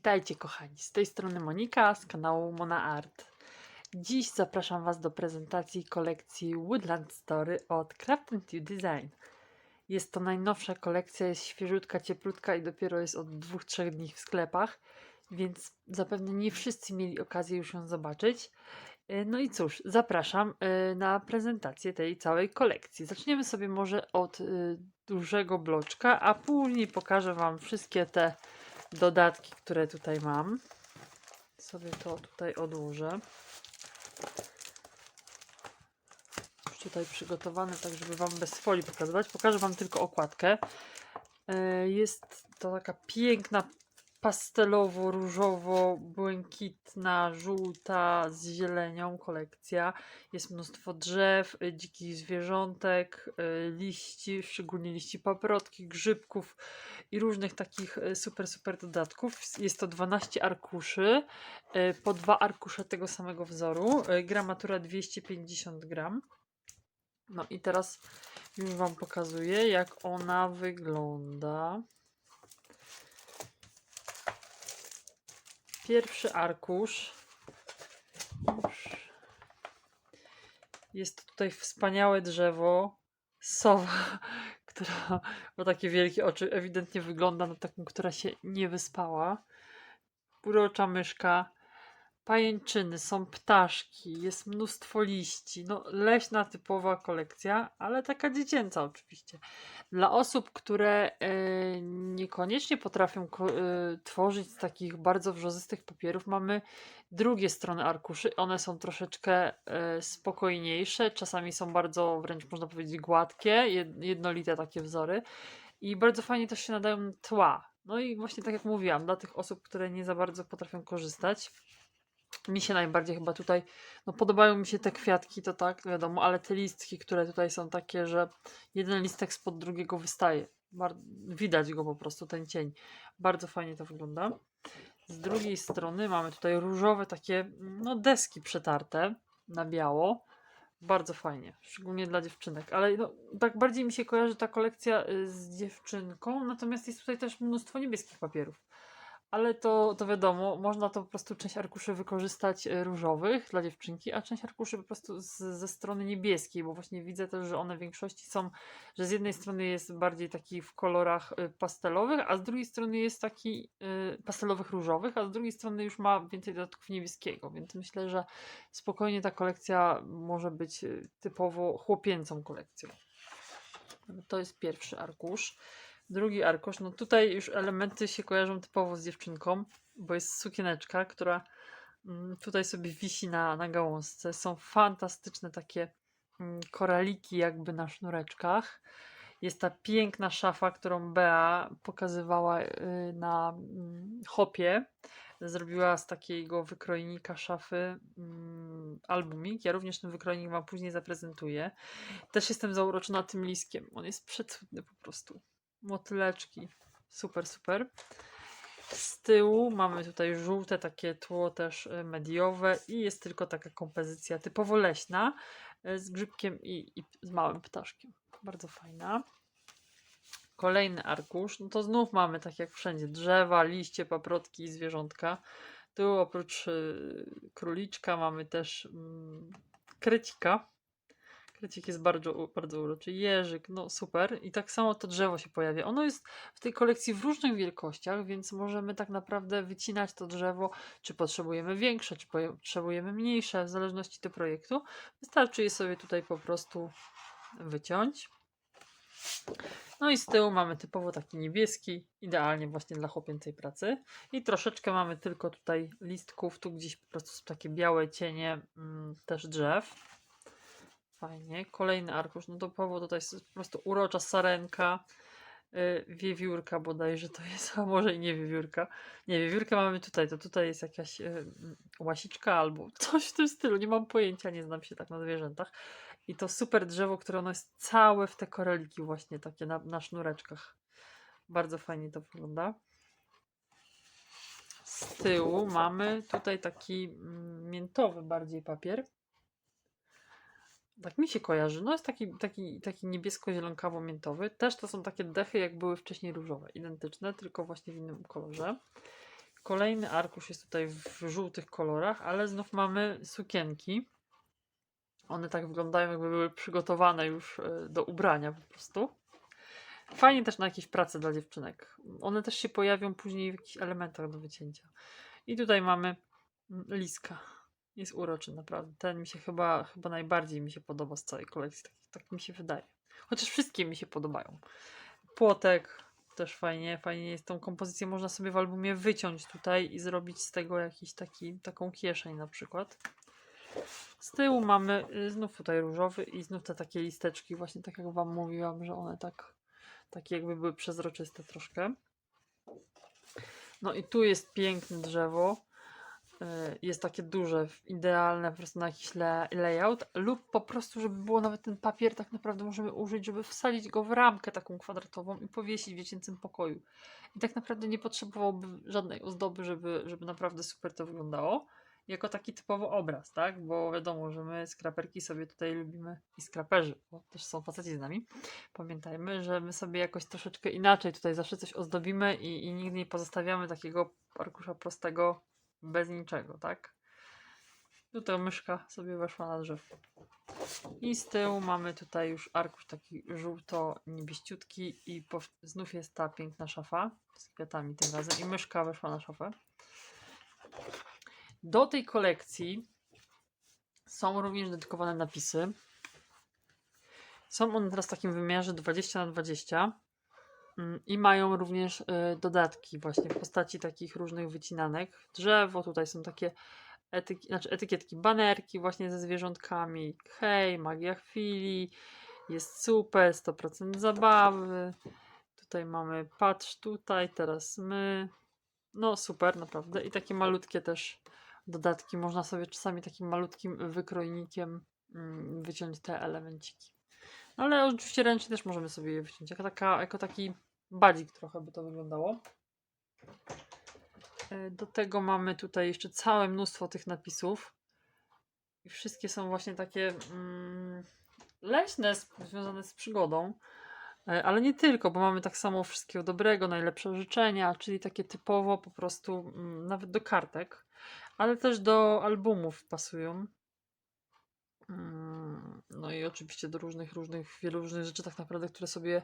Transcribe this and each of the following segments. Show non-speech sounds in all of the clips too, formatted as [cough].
Witajcie kochani, z tej strony Monika z kanału Mona Art. Dziś zapraszam Was do prezentacji kolekcji Woodland Story od Craft You Design. Jest to najnowsza kolekcja, jest świeżutka, cieplutka i dopiero jest od 2-3 dni w sklepach, więc zapewne nie wszyscy mieli okazję już ją zobaczyć. E, No i cóż, zapraszam e, na prezentację tej całej kolekcji. Zaczniemy sobie może od e, dużego bloczka, a później pokażę Wam wszystkie te dodatki, które tutaj mam. Sobie to tutaj odłożę. Już tutaj przygotowane, tak żeby Wam bez folii pokazywać. Pokażę Wam tylko okładkę. E, Jest to taka piękna pastelowo-różowo-błękitna, żółta z zielenią kolekcja. Jest mnóstwo drzew, y, dzikich zwierzątek, y, liści, szczególnie liści paprotki, grzybków i różnych takich y, super, super dodatków. Jest to 12 arkuszy, po dwa arkusze tego samego wzoru. Gramatura 250 gram. No i teraz już Wam pokazuję, jak ona wygląda. Pierwszy arkusz. Jest tutaj wspaniałe drzewo. Sowa, [laughs] która ma takie wielkie oczy. Ewidentnie wygląda na taką, która się nie wyspała. Urocza myszka. Pajęczyny, są ptaszki, jest mnóstwo liści. No, leśna typowa kolekcja, ale taka dziecięca oczywiście. Dla osób, które e, niekoniecznie potrafią e, tworzyć z takich bardzo wrzozystych papierów, mamy drugie strony arkuszy. One są troszeczkę e, spokojniejsze, czasami są bardzo wręcz można powiedzieć gładkie, jed- jednolite takie wzory i bardzo fajnie też się nadają tła. No i właśnie tak jak mówiłam, dla tych osób, które nie za bardzo potrafią korzystać, mi się najbardziej chyba tutaj, no podobają mi się te kwiatki, to tak, wiadomo, ale te listki, które tutaj są takie, że jeden listek spod drugiego wystaje. Bar- widać go po prostu, ten cień. Bardzo fajnie to wygląda. Z drugiej strony mamy tutaj różowe takie, no deski przetarte na biało. Bardzo fajnie, szczególnie dla dziewczynek, ale no, tak bardziej mi się kojarzy ta kolekcja y, z dziewczynką, natomiast jest tutaj też mnóstwo niebieskich papierów. Ale to, to wiadomo, można to po prostu część arkuszy wykorzystać e, różowych dla dziewczynki, a część arkuszy po prostu z, ze strony niebieskiej, bo właśnie widzę też, że one w większości są, że z jednej strony jest bardziej taki w kolorach e, pastelowych, a z drugiej strony jest taki e, pastelowych różowych, a z drugiej strony już ma więcej dodatków niebieskiego, więc myślę, że spokojnie ta kolekcja może być typowo chłopięcą kolekcją. To jest pierwszy arkusz. Drugi arkusz, no tutaj już elementy się kojarzą typowo z dziewczynką, bo jest sukieneczka, która mm, tutaj sobie wisi na, na gałązce. Są fantastyczne takie mm, koraliki jakby na sznureczkach. Jest ta piękna szafa, którą Bea pokazywała y, na mm, hopie. Zrobiła z takiego wykrojnika szafy albumik. Ja również ten wykrojnik Wam później zaprezentuję. Też jestem zauroczona tym liskiem. On jest przecudny po prostu motyleczki. Super, super. Z tyłu mamy tutaj żółte takie tło też y, mediowe i jest tylko taka kompozycja typowo leśna y, z grzybkiem i, i z małym ptaszkiem. Bardzo fajna. Kolejny arkusz, no to znów mamy tak jak wszędzie drzewa, liście, paprotki i zwierzątka. Tu oprócz y, króliczka mamy też mm, krecika. Krecik jest bardzo, bardzo uroczy. Jeżyk, no super. I tak samo to drzewo się pojawia. Ono jest w tej kolekcji w różnych wielkościach, więc możemy tak naprawdę wycinać to drzewo, czy potrzebujemy większe, czy potrzebujemy mniejsze, w zależności od projektu. Wystarczy je sobie tutaj po prostu wyciąć. No i z tyłu mamy typowo taki niebieski, idealnie właśnie dla chłopięcej pracy. I troszeczkę mamy tylko tutaj listków, tu gdzieś po prostu są takie białe cienie mm, też drzew. Fajnie. Kolejny arkusz. No typowo tutaj jest po prostu urocza sarenka, yy, wiewiórka bodajże to jest, [laughs] a może i nie wiewiórka. Nie, wiewiórkę mamy tutaj, to tutaj jest jakaś yy, łasiczka albo [laughs] coś w tym stylu, nie mam pojęcia, nie znam się tak na zwierzętach. I to super drzewo, które ono jest całe w te koraliki właśnie takie na, na sznureczkach. Bardzo fajnie to wygląda. Z tyłu mamy tutaj taki mm, miętowy bardziej papier. Tak mi się kojarzy. No jest taki, taki, taki niebiesko-zielonkawo-miętowy. Też to są takie dechy, jak były wcześniej różowe. Identyczne, tylko właśnie w innym kolorze. Kolejny arkusz jest tutaj w żółtych kolorach, ale znów mamy sukienki. One tak wyglądają, jakby były przygotowane już e, do ubrania po prostu. Fajnie też na jakieś prace dla dziewczynek. One też się pojawią później w jakichś elementach do wycięcia. I tutaj mamy mm, liska. Jest uroczy naprawdę. Ten mi się chyba, chyba najbardziej mi się podoba z całej kolekcji. Tak, tak mi się wydaje. Chociaż wszystkie mi się podobają. Płotek też fajnie. Fajnie jest tą kompozycję. Można sobie w albumie wyciąć tutaj i zrobić z tego jakiś taki, taką kieszeń na przykład. Z tyłu mamy y, znów tutaj różowy i znów te takie listeczki, właśnie tak jak Wam mówiłam, że one tak, takie jakby były przezroczyste troszkę. No i tu jest piękne drzewo. Y, Jest takie duże, idealne po prostu na jakiś layout, lub po prostu, żeby było nawet ten papier, tak naprawdę możemy użyć, żeby wsadzić go w ramkę taką kwadratową i powiesić w dziecięcym pokoju. I tak naprawdę nie potrzebowałby żadnej ozdoby, żeby, żeby naprawdę super to wyglądało jako taki typowy obraz, tak? Bo wiadomo, że my skraperki sobie tutaj lubimy i skraperzy, bo też są faceci z nami. Pamiętajmy, że my sobie jakoś troszeczkę inaczej tutaj zawsze coś ozdobimy i, i nigdy nie pozostawiamy takiego arkusza prostego bez niczego, tak? Tutaj myszka sobie weszła na drzewo. I z tyłu mamy tutaj już arkusz taki żółto-niebieściutki i znów jest ta piękna szafa z kwiatami tym razem i myszka weszła na szafę. Do tej kolekcji są również dedykowane napisy. Są one teraz w takim wymiarze 20 na 20 mm, i mają również y, dodatki właśnie w postaci takich różnych wycinanek. Drzewo, tutaj są takie etyki, znaczy etykietki, banerki właśnie ze zwierzątkami. Hej, magia chwili, jest super, 100% zabawy. Tutaj mamy patrz tutaj, teraz my. No super, naprawdę. I takie malutkie też dodatki. Można sobie czasami takim malutkim wykrojnikiem mm, wyciąć te elemenciki. No ale oczywiście ręcznie też możemy sobie je wyciąć. Jako, taka, jako taki badzik trochę by to wyglądało. E, Do tego mamy tutaj jeszcze całe mnóstwo tych napisów. I wszystkie są właśnie takie mm, leśne, związane z przygodą. E, Ale nie tylko, bo mamy tak samo wszystkiego dobrego, najlepsze życzenia, czyli takie typowo po prostu mm, nawet do kartek, ale też do albumów pasują. Mm, No i oczywiście do różnych, różnych, wielu różnych rzeczy tak naprawdę, które sobie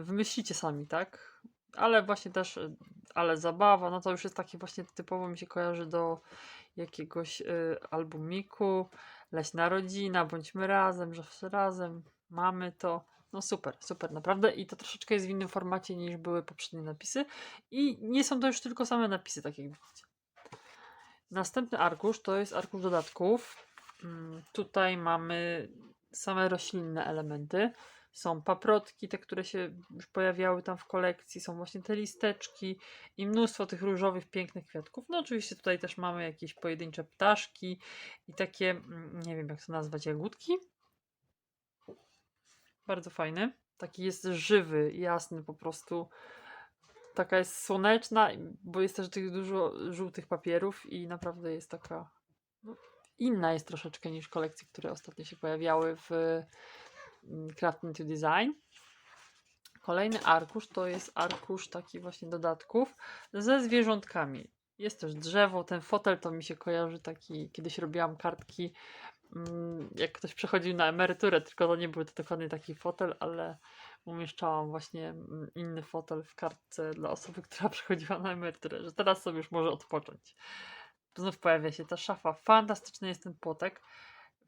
wymyślicie sami, tak? Ale właśnie też, e, ale zabawa, no to już jest takie właśnie typowo mi się kojarzy do jakiegoś e, albumiku, leśna rodzina, bądźmy razem, zawsze razem, mamy to. No super, super, naprawdę. I to troszeczkę jest w innym formacie niż były poprzednie napisy. I nie są to już tylko same napisy, tak jak widzicie. Następny arkusz to jest arkusz dodatków. Mm, Tutaj mamy same roślinne elementy. Są paprotki, te, które się już pojawiały tam w kolekcji, są właśnie te listeczki i mnóstwo tych różowych, pięknych kwiatków. No oczywiście tutaj też mamy jakieś pojedyncze ptaszki i takie, mm, nie wiem jak to nazwać, jagódki. Bardzo fajny. Taki jest żywy, jasny po prostu. Taka jest słoneczna, bo jest też tych dużo żółtych papierów i naprawdę jest taka no, inna jest troszeczkę niż kolekcje, które ostatnio się pojawiały w mm, Crafting to Design. Kolejny arkusz to jest arkusz taki właśnie dodatków ze zwierzątkami. Jest też drzewo, ten fotel to mi się kojarzy taki, kiedyś robiłam kartki, mm, jak ktoś przechodził na emeryturę, tylko to nie był to dokładnie taki fotel, ale umieszczałam właśnie mm, inny fotel w kartce dla osoby, [laughs] która przechodziła na emeryturę, że teraz sobie już może odpocząć. Znów pojawia się ta szafa. Fantastyczny jest ten płotek.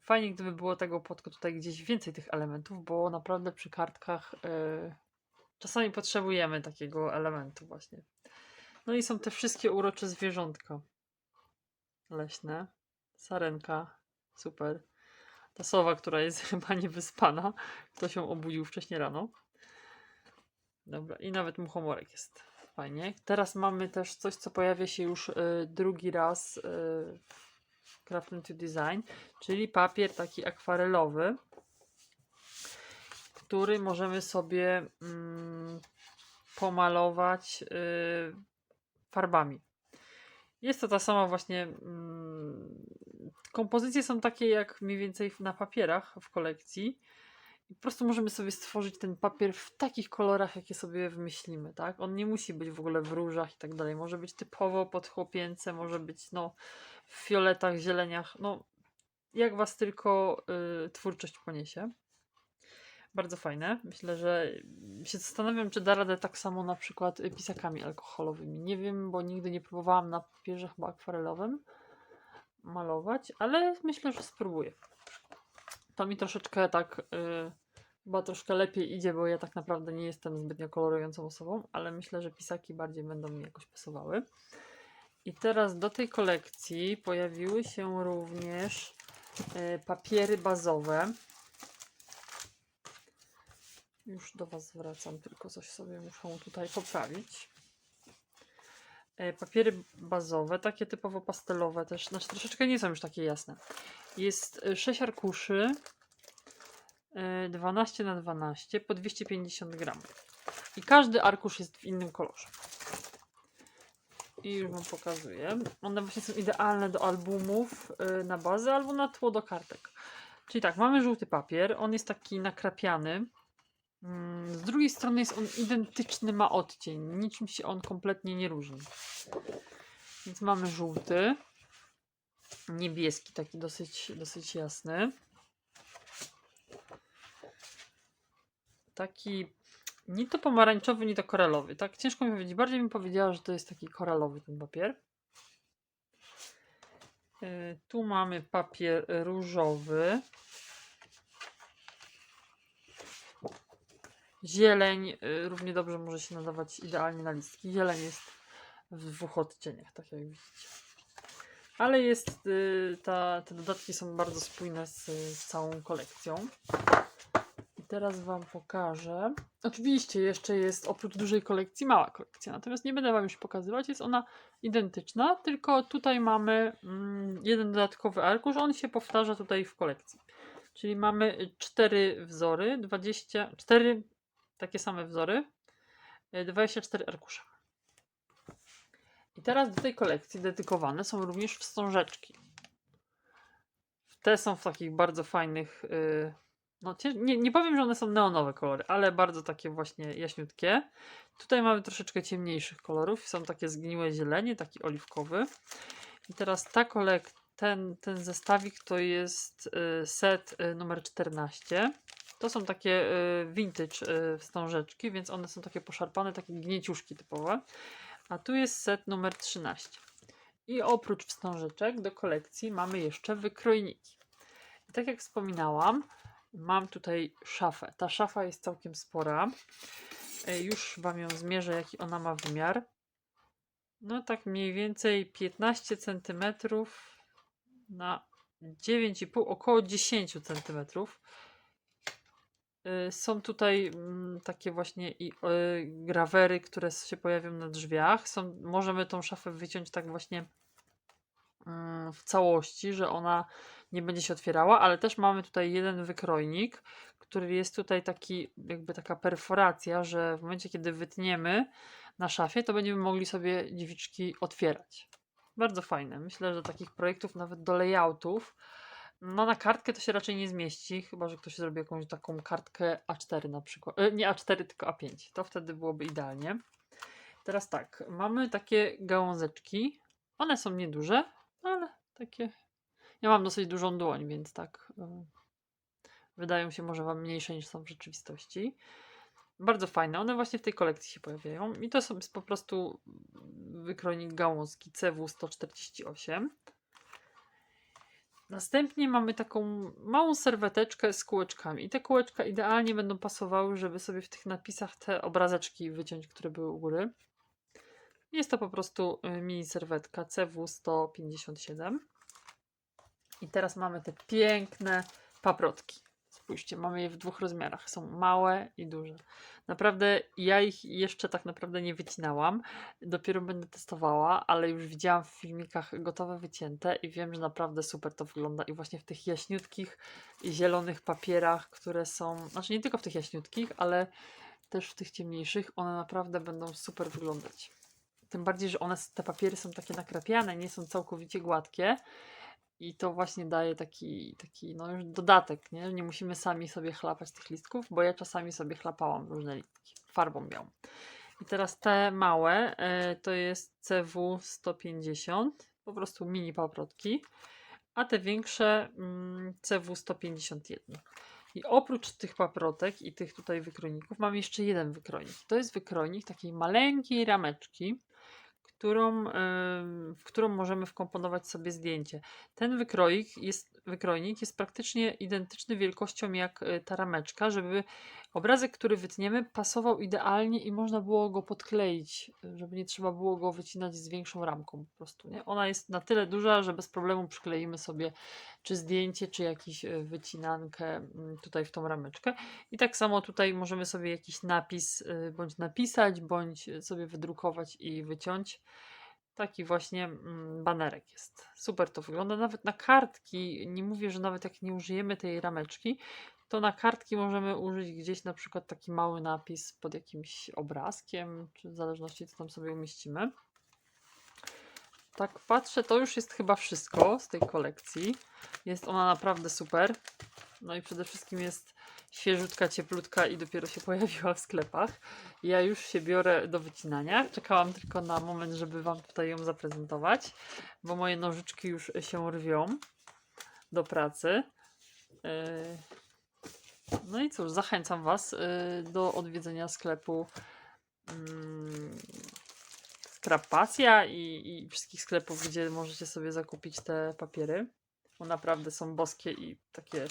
Fajnie, gdyby było tego płotku tutaj gdzieś więcej tych elementów, bo naprawdę przy kartkach yy, czasami potrzebujemy takiego elementu właśnie. No i są te wszystkie urocze zwierzątka leśne. Sarenka, super. Ta sowa, która jest [laughs] chyba niewyspana. Ktoś ją obudził wcześniej rano. Dobra, i nawet muchomorek jest. Fajnie. Teraz mamy też coś, co pojawia się już y, drugi raz y, Crafting to Design, czyli papier taki akwarelowy, który możemy sobie mm, pomalować y, farbami. Jest to ta sama właśnie. Mm, kompozycje są takie jak mniej więcej na papierach w kolekcji. I po prostu możemy sobie stworzyć ten papier w takich kolorach, jakie sobie wymyślimy, tak? On nie musi być w ogóle w różach i tak dalej. Może być typowo pod chłopięce, może być no w fioletach, zieleniach, no jak was tylko y, twórczość poniesie. Bardzo fajne. Myślę, że się zastanawiam, czy da radę tak samo na przykład y, pisakami alkoholowymi. Nie wiem, bo nigdy nie próbowałam na papierze chyba akwarelowym malować, ale myślę, że spróbuję. To mi troszeczkę tak y, chyba troszkę lepiej idzie, bo ja tak naprawdę nie jestem zbytnio kolorującą osobą, ale myślę, że pisaki bardziej będą mi jakoś pasowały. I teraz do tej kolekcji pojawiły się również y, papiery bazowe. Już do Was wracam, tylko coś sobie muszę tutaj poprawić. E, Papiery bazowe, takie typowo pastelowe też, znaczy troszeczkę nie są już takie jasne. Jest 6 arkuszy, e, 12 na 12 po 250 gram. I każdy arkusz jest w innym kolorze. I już Wam pokazuję. One właśnie są idealne do albumów e, na bazę albo na tło do kartek. Czyli tak, mamy żółty papier, on jest taki nakrapiany. Mm, Z drugiej strony jest on identyczny, ma odcień. Niczym się on kompletnie nie różni. Więc mamy żółty, niebieski, taki dosyć, dosyć jasny. Taki ni to pomarańczowy, ni to koralowy. Tak ciężko mi powiedzieć. Bardziej bym powiedziała, że to jest taki koralowy ten papier. Yy, Tu mamy papier różowy. Zieleń y, równie dobrze może się nadawać idealnie na listki. Zieleń jest w dwóch odcieniach, tak jak widzicie. Ale jest, y, ta, te dodatki są bardzo spójne z, z całą kolekcją. Teraz Wam pokażę. Oczywiście jeszcze jest oprócz dużej kolekcji mała kolekcja, natomiast nie będę Wam już pokazywać. Jest ona identyczna, tylko tutaj mamy mm, jeden dodatkowy arkusz. On się powtarza tutaj w kolekcji. Czyli mamy cztery wzory, 24 takie same wzory, y, 24 arkusze. I teraz do tej kolekcji dedykowane są również wstążeczki. Te są w takich bardzo fajnych. No, nie, nie powiem, że one są neonowe kolory, ale bardzo takie właśnie jaśniutkie. Tutaj mamy troszeczkę ciemniejszych kolorów. Są takie zgniłe zielenie, taki oliwkowy. I teraz ta kolek, ten, ten zestawik to jest y, set y, numer 14. To są takie y, vintage wstążeczki, więc one są takie poszarpane, takie gnieciuszki typowe. A tu jest set numer 13. I oprócz wstążeczek do kolekcji mamy jeszcze wykrojniki. I tak jak wspominałam, mam tutaj szafę. Ta szafa jest całkiem spora. E, Już Wam ją zmierzę, jaki ona ma wymiar. No tak mniej więcej 15 cm na 9,5, około 10 cm. Y, Są tutaj mm, takie właśnie i y, grawery, które się pojawią na drzwiach. Są, możemy tą szafę wyciąć tak właśnie w całości, że ona nie będzie się otwierała, ale też mamy tutaj jeden wykrojnik, który jest tutaj taki, jakby taka perforacja, że w momencie, kiedy wytniemy na szafie, to będziemy mogli sobie drzwiczki otwierać. Bardzo fajne. Myślę, że takich projektów nawet do layoutów no na kartkę to się raczej nie zmieści, chyba że ktoś zrobi jakąś taką kartkę A4 na przykład. E, nie A4, tylko A5. To wtedy byłoby idealnie. Teraz tak, mamy takie gałązeczki. One są nieduże, ale takie. Ja mam dosyć dużą dłoń, więc tak. e, Wydają się może Wam mniejsze niż są w rzeczywistości. Bardzo fajne. One właśnie w tej kolekcji się pojawiają. I to jest po prostu wykrojnik gałązki CW 148. Następnie mamy taką małą serweteczkę z kółeczkami. I te kółeczka idealnie będą pasowały, żeby sobie w tych napisach te obrazeczki wyciąć, które były u góry. Jest to po prostu y, mini serwetka CW 157. I teraz mamy te piękne paprotki. Spójrzcie, mamy je w dwóch rozmiarach. Są małe i duże. Naprawdę ja ich jeszcze tak naprawdę nie wycinałam. Dopiero będę testowała, ale już widziałam w filmikach gotowe wycięte i wiem, że naprawdę super to wygląda. I właśnie w tych jaśniutkich, zielonych papierach, które są, znaczy nie tylko w tych jaśniutkich, ale też w tych ciemniejszych, one naprawdę będą super wyglądać. Tym bardziej, że one, te papiery są takie nakrapiane, nie są całkowicie gładkie. I to właśnie daje taki, taki no już dodatek, nie? Nie musimy sami sobie chlapać tych listków, bo ja czasami sobie chlapałam różne listki farbą białą. I teraz te małe e, to jest CW 150, po prostu mini paprotki, a te większe mm, CW 151. I oprócz tych paprotek i tych tutaj wykrojników mam jeszcze jeden wykrojnik. To jest wykrojnik takiej maleńkiej rameczki, którą, w którą możemy wkomponować sobie zdjęcie. Ten wykroik jest, wykrojnik jest praktycznie identyczny wielkością jak e, ta rameczka, żeby obrazek, który wytniemy, pasował idealnie i można było go podkleić, e, żeby nie trzeba było go wycinać z większą ramką po prostu. Nie? Ona jest na tyle duża, że bez problemu przykleimy sobie czy zdjęcie, czy jakąś wycinankę mm, tutaj w tą rameczkę. I tak samo tutaj możemy sobie jakiś napis y, bądź napisać, bądź sobie wydrukować i wyciąć. Taki właśnie mm, banerek jest. Super to wygląda. Nawet na kartki, nie mówię, że nawet jak nie użyjemy tej rameczki, to na kartki możemy użyć gdzieś na przykład taki mały napis pod jakimś obrazkiem, czy w zależności co tam sobie umieścimy. Tak patrzę, to już jest chyba wszystko z tej kolekcji. Jest ona naprawdę super. No i przede wszystkim jest świeżutka, cieplutka i dopiero się [laughs] pojawiła w sklepach. Ja już się biorę do wycinania. Czekałam tylko na moment, żeby Wam tutaj ją zaprezentować, bo moje nożyczki już się rwią do pracy. Yy, No i cóż, zachęcam Was yy, do odwiedzenia sklepu mm, Scrap Pasja i, i wszystkich sklepów, gdzie możecie sobie zakupić te papiery. Bo naprawdę są boskie i takie.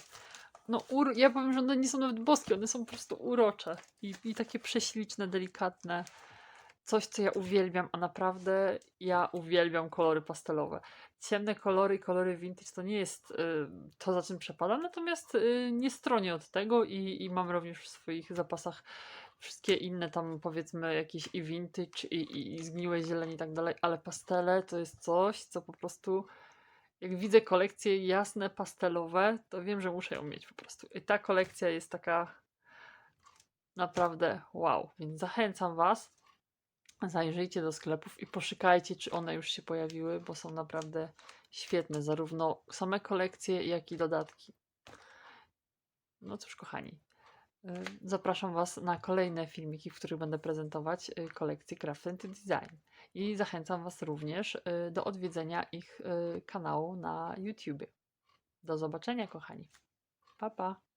No, ur... ja powiem, że one nie są nawet boskie, one są po prostu urocze i, i takie prześliczne, delikatne. Coś, co ja uwielbiam, a naprawdę ja uwielbiam kolory pastelowe. Ciemne kolory i kolory vintage to nie jest y, to, za czym przepadam, natomiast y, nie stronię od tego i, i mam również w swoich zapasach wszystkie inne tam powiedzmy jakieś i vintage i, i, i zgniłe zieleń i tak dalej, ale pastele to jest coś, co po prostu jak widzę kolekcje jasne, pastelowe, to wiem, że muszę ją mieć po prostu. I ta kolekcja jest taka naprawdę wow, więc zachęcam Was, zajrzyjcie do sklepów i poszukajcie, czy one już się pojawiły, bo są naprawdę świetne, zarówno same kolekcje, jak i dodatki. No cóż, kochani, y, zapraszam Was na kolejne filmiki, w których będę prezentować y, kolekcję Craft and Design. I zachęcam Was również y, do odwiedzenia ich kanału na YouTube. Do zobaczenia, kochani. Pa, pa.